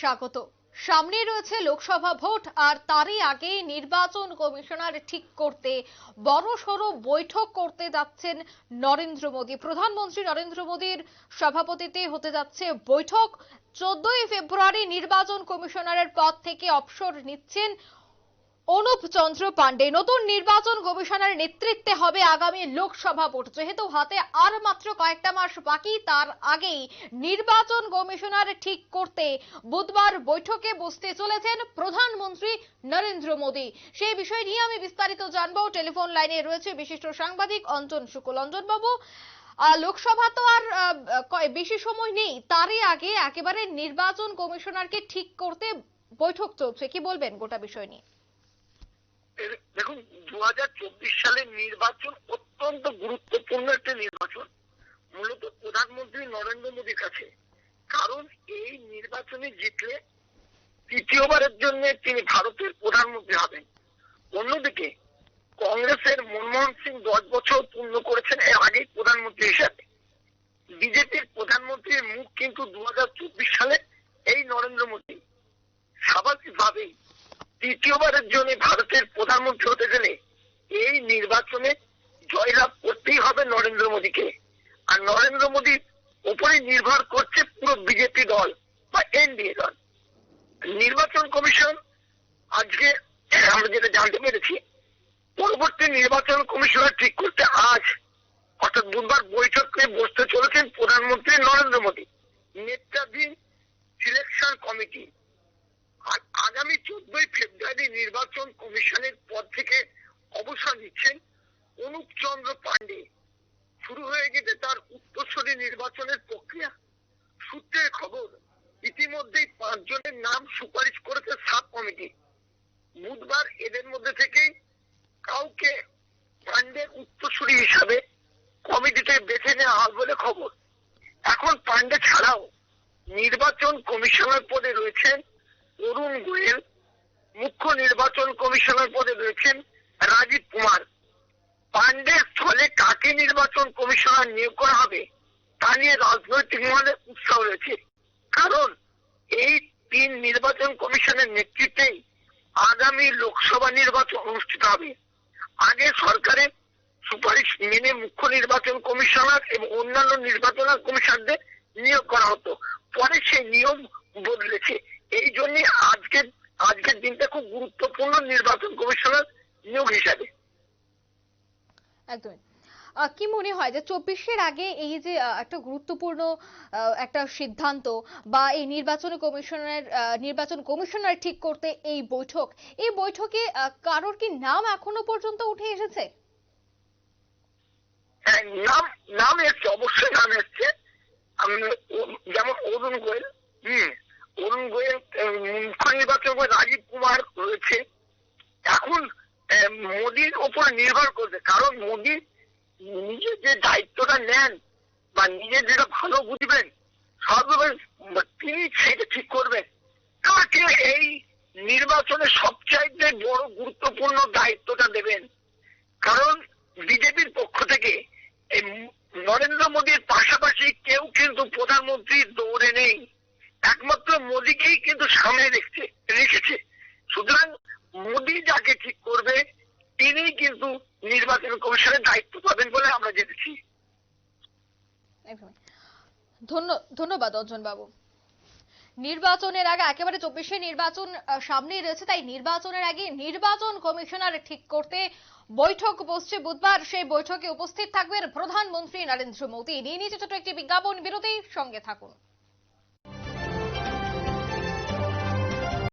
স্বাগত। সামনে রয়েছে লোকসভা ভোট, আর তারই আগে নির্বাচন কমিশনার ঠিক করতে বড় সড় বৈঠক করতে যাচ্ছেন নরেন্দ্র মোদী। প্রধানমন্ত্রী নরেন্দ্র মোদীর সভাপতিতে হতে যাচ্ছে বৈঠক। চোদ্দই ফেব্রুয়ারি নির্বাচন কমিশনারের পদ থেকে অবসর নিচ্ছেন অনুপ চন্দ্র পান্ডে নতুন নির্বাচন কমিশনের নেতৃত্বে হবে আগামী লোকসভা ভোট। যেহেতু হাতে আর মাত্র কয়েকটা মাস বাকি, তার আগেই নির্বাচন কমিশনার ঠিক করতে বুধবার বৈঠকে বসতে চলেছেন প্রধানমন্ত্রী নরেন্দ্র মোদী। সেই বিষয় নিয়ে আমি বিস্তারিত জানব। টেলিফোন লাইনে রয়েছে বিশিষ্ট সাংবাদিক অঞ্জন শুক্ল। অঞ্জন বাবু লোকসভা তো আর বেশি সময় নেই। তারই আগে একেবারে নির্বাচন কমিশনারকে ঠিক করতে বৈঠক চলছে। কি বলবেন গোটা বিষয় নিয়ে? দেখুন দু সালের নির্বাচন অত্যন্ত গুরুত্বপূর্ণ একটা নির্বাচন, মূলত প্রধানমন্ত্রী নরেন্দ্র মোদীর কাছে। কারণ এই নির্বাচনে জিতলে তৃতীয়বারের জন্য তিনি ভারতের প্রধানমন্ত্রী হবেন। অন্যদিকে, কংগ্রেসের মনমোহন সিং দশ বছর পূর্ণ করেছেন, এর আগেই প্রধানমন্ত্রী হিসাবে। বিজেপির প্রধানমন্ত্রীর মুখ কিন্তু দু হাজার চব্বিশ সালে এই নরেন্দ্র মোদী। স্বাভাবিকভাবেই তৃতীয়বারের জন্য ভারতের প্রধানমন্ত্রী হতে গেলে এই নির্বাচনে জয়লাভ করতেই হবে নরেন্দ্র মোদীকে। আর নরেন্দ্র মোদীর উপরে নির্ভর করছে পুরো বিজেপি দল বা এনডিএ দল। নির্বাচন কমিশন আজকে আমরা যেটা জানতে পেরেছি, পরবর্তী নির্বাচন কমিশনার ঠিক করতে আজ, অর্থাৎ বুধবার বৈঠকে বসতে চলেছেন প্রধানমন্ত্রী নরেন্দ্র মোদী। নেতৃত্বাধীন সিলেকশন কমিটি আগামী চোদ্দই ফেব্রুয়ারি নির্বাচন কমিশনের পদ থেকে অবসর নিচ্ছেন অনুপ চন্দ্র পান্ডে শুরু হয়ে গেছে তার উত্তরসূরি নির্বাচনের প্রক্রিয়া। সূত্রের খবর, ইতিমধ্যেই পাঁচজনের নাম সুপারিশ করেছে সাব কমিটি বুধবার এদের মধ্যে থেকেই কাউকে পান্ডের উত্তরসূরি হিসাবে কমিটিতে বেছে নেওয়া হবে বলে খবর। এখন পান্ডে ছাড়াও নির্বাচন কমিশনার পদে রয়েছেন অরুণ গোয়েল মুখ্য নির্বাচন কমিশনার পদে রয়েছেন রাজীব কুমার। পান্ডের স্থলে কাকে নির্বাচন কমিশনার নিয়োগ করা হবে তা নিয়ে রাজনৈতিক মহলে উৎসাহ রয়েছে। কারণ এই তিন নির্বাচন কমিশনের নেতৃত্বেই আগামী লোকসভা নির্বাচন অনুষ্ঠিত হবে। আগে সরকারের সুপারিশ মেনে মুখ্য নির্বাচন কমিশনার এবং অন্যান্য নির্বাচন কমিশনারদের নিয়োগ করা হতো। পরে সেই নিয়ম গুরুত্বপূর্ণ নির্বাচন কমিশনার নিয়োগ হিসাবে। একদমই। কি মনে হয় যে চব্বিশের আগে এই যে একটা গুরুত্বপূর্ণ একটা সিদ্ধান্ত বা এই নির্বাচন কমিশনের নির্বাচন কমিশনার ঠিক করতে এই বৈঠক এই বৈঠকে কারোর কি নাম এখনও পর্যন্ত উঠে এসেছে? হ্যাঁ, নাম নাম এসছে অবশ্যই নাম এসছে। যেমন অরুণ গোয়েল হম অরুণ মুখ্য নির্বাচন করে রাজীব কুমার রয়েছে। এখন মোদির ওপর নির্ভর করবে। কারণ মোদি নিজে যে দায়িত্বটা নেন বা নিজে যেটা ভালো বুঝবেন সর্বভাবে তিনি সেটা ঠিক করবেন। কাকে এই নির্বাচনে সবচাইতে বড় গুরুত্বপূর্ণ দায়িত্বটা দেবেন? কারণ বিজেপির পক্ষ থেকে নরেন্দ্র মোদীর পাশাপাশি কেউ কিন্তু প্রধানমন্ত্রীর দৌড়ে নেই। মোদীকেই কিন্তু সামনে রেখেছে রেখেছে। সুতরাং মোদী যাকে ঠিক করবে তিনি কিন্তু নির্বাচন কমিশনের দায়িত্ব পাবেন বলে আমরা জেনেছি। ধন্যবাদ অঞ্জন বাবু নির্বাচনের আগে একেবারে চব্বিশে নির্বাচন আহ, সামনেই রয়েছে তাই নির্বাচনের আগে নির্বাচন কমিশনার ঠিক করতে বৈঠক বসছে বুধবার। সেই বৈঠকে উপস্থিত থাকবেন প্রধানমন্ত্রী নরেন্দ্র মোদী। নিয়ে নিয়েছে ছোট একটি বিজ্ঞাপন। বিরতির সঙ্গে থাকুন।